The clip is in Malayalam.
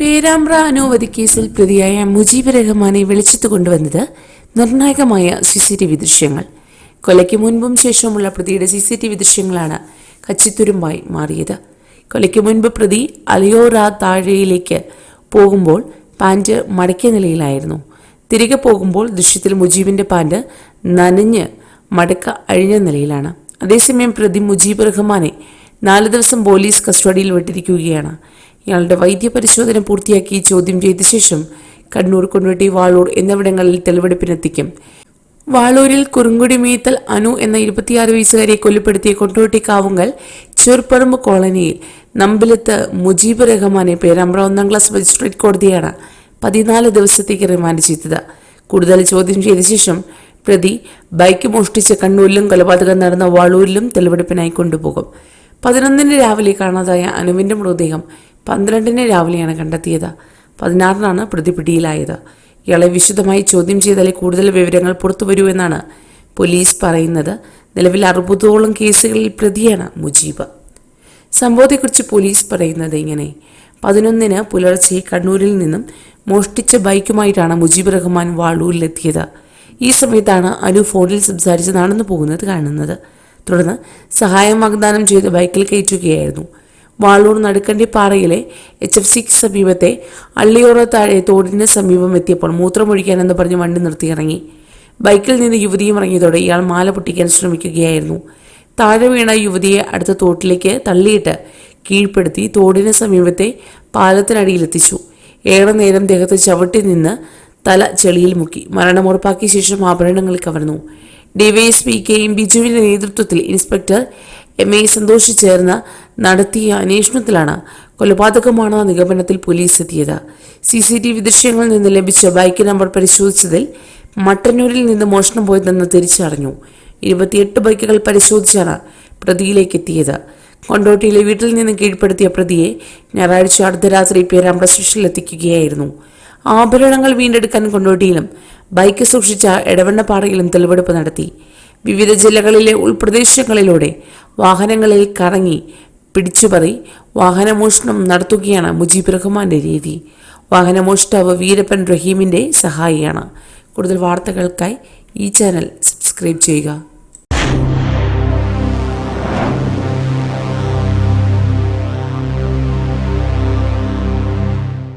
പേരാമ്പ്ര അനോവധി കേസിൽ പ്രതിയായ മുജീബ് റഹ്മാനെ വെളിച്ചത്ത് കൊണ്ടുവന്നത് നിർണായകമായ സി സി ടി വി ദൃശ്യങ്ങൾ. കൊലയ്ക്ക് മുൻപും ശേഷമുള്ള പ്രതിയുടെ സി സി ടി വി ദൃശ്യങ്ങളാണ് കച്ചിത്തുരുമ്പായി മാറിയത്. കൊലയ്ക്ക് മുൻപ് പ്രതി അലിയോറ താഴെയിലേക്ക് പോകുമ്പോൾ പാന്റ് മടക്കിയ നിലയിലായിരുന്നു. തിരികെ പോകുമ്പോൾ ദൃശ്യത്തിൽ മുജീബിന്റെ പാന്റ് നനഞ്ഞ് മടക്ക അഴിഞ്ഞ നിലയിലാണ്. അതേസമയം പ്രതി മുജീബ് റഹ്മാനെ നാല് ദിവസം പോലീസ് കസ്റ്റഡിയിൽ വിട്ടിരിക്കുകയാണ്. ഇയാളുടെ വൈദ്യപരിശോധന പൂർത്തിയാക്കി ചോദ്യം ചെയ്ത ശേഷം കണ്ണൂർ കൊണ്ടുവട്ടി വാളൂർ എന്നിവിടങ്ങളിൽ തെളിവെടുപ്പിനെത്തിക്കും. വാളൂരിൽ കുറുങ്കുടി മീത്തൽ അനു എന്ന ഇരുപത്തിയാറ് വയസ്സുകാരെ കൊലപ്പെടുത്തിയ കൊണ്ടോട്ടി കാവുങ്കൽ ചെറുപ്പറമ്പ് കോളനിയിൽ നമ്പിലത്ത് മുജീബ് റഹ്മാനെ പേരാമ്പ്ര ഒന്നാം ക്ലാസ് മജിസ്ട്രേറ്റ് കോടതിയാണ് പതിനാല് ദിവസത്തേക്ക് റിമാൻഡ് ചെയ്തത്. കൂടുതൽ ചോദ്യം ചെയ്ത ശേഷം പ്രതി ബൈക്ക് മോഷ്ടിച്ച് കണ്ണൂരിലും കൊലപാതകം നടന്ന വാളൂരിലും തെളിവെടുപ്പിനായി കൊണ്ടുപോകും. പതിനൊന്നിന് രാവിലെ കാണാതായ അനുവിന്റെ മൃതദേഹം പന്ത്രണ്ടിന് രാവിലെയാണ് കണ്ടെത്തിയത്. പതിനാറിനാണ് പ്രതി പിടിയിലായത്. ഇയാളെ വിശദമായി ചോദ്യം ചെയ്താലേ കൂടുതൽ വിവരങ്ങൾ പുറത്തുവരൂ എന്നാണ് പോലീസ് പറയുന്നത്. നിലവിൽ അറുപതോളം കേസുകളിൽ പ്രതിയാണ് മുജീബ്. സംഭവത്തെക്കുറിച്ച് പോലീസ് പറയുന്നത് ഇങ്ങനെ. പതിനൊന്നിന് പുലർച്ചെ കണ്ണൂരിൽ നിന്നും മോഷ്ടിച്ച ബൈക്കുമായിട്ടാണ് മുജീബ് റഹ്മാൻ വാളൂരിലെത്തിയത്. ഈ സമയത്താണ് അനു ഫോണിൽ സംസാരിച്ച് നടന്നു പോകുന്നത് കാണുന്നത്. തുടർന്ന് സഹായം വാഗ്ദാനം ചെയ്ത് ബൈക്കിൽ കയറ്റുകയായിരുന്നു. വാളൂർ നടുക്കണ്ടി പാറയിലെ എച്ച് എഫ് സിക്ക് സമീപത്തെ അള്ളിയോറ താഴെ തോടിന് സമീപം എത്തിയപ്പോൾ മൂത്രമൊഴിക്കാനെന്ന് പറഞ്ഞ് വണ്ടി നിർത്തിയിറങ്ങി. ബൈക്കിൽ നിന്ന് യുവതിയും ഇറങ്ങിയതോടെ ഇയാൾ മാല പൊട്ടിക്കാൻ ശ്രമിക്കുകയായിരുന്നു. താഴെ വീണ യുവതിയെ അടുത്ത തോട്ടിലേക്ക് തള്ളിയിട്ട് കീഴ്പ്പെടുത്തി തോടിന് സമീപത്തെ പാലത്തിനടിയിലെത്തിച്ചു. ഏറെ നേരം ദേഹത്ത് ചവിട്ടി നിന്ന് തല ചെളിയിൽ മുക്കി. മരണം ഉറപ്പാക്കിയ ശേഷം ആഭരണങ്ങൾ കവർന്നു. ഡിവൈഎസ്പി കെ എം ബിജുവിന്റെ നേതൃത്വത്തിൽ ഇൻസ്പെക്ടർ എം എ സന്തോഷ് ചേർന്ന് നടത്തിയ അന്വേഷണത്തിലാണ് കൊലപാതകമാണെന്ന നിഗമനത്തിൽ പോലീസ് എത്തിയത് സി സി ടി വി ദൃശ്യങ്ങളിൽ നിന്ന് ലഭിച്ച ബൈക്ക് നമ്പർ പരിശോധിച്ചതിൽ മട്ടന്നൂരിൽ നിന്ന് മോഷണം പോയതെന്ന് തിരിച്ചറിഞ്ഞു. ഇരുപത്തിയെട്ട് ബൈക്കുകൾ പരിശോധിച്ചാണ് പ്രതിയിലേക്ക് എത്തിയത് കൊണ്ടോട്ടിയിലെ വീട്ടിൽ നിന്ന് കീഴ്പ്പെടുത്തിയ പ്രതിയെ ഞായറാഴ്ച അർദ്ധരാത്രി പേരാമ്പ്ര സ്റ്റേഷനിൽ എത്തിക്കുകയായിരുന്നു ആഭരണങ്ങൾ വീണ്ടെടുക്കാൻ കൊണ്ടോട്ടിയിലും ബൈക്ക് സൂക്ഷിച്ച എടവണ്ണപ്പാറയിലും തെളിവെടുപ്പ് നടത്തി. വിവിധ ജില്ലകളിലെ ഉൾപ്രദേശങ്ങളിലൂടെ വാഹനങ്ങളിൽ കറങ്ങി പിടിച്ചുപറി വാഹനമോഷണം നടത്തുകയാണ് മുജീബ് റഹ്മാന്റെ രീതി. വാഹനമോഷ്ടാവ് വീരപ്പൻ റഹീമിന്റെ സഹായിയാണ്. കൂടുതൽ വാർത്തകൾക്കായി ഈ ചാനൽ സബ്സ്ക്രൈബ് ചെയ്യുക.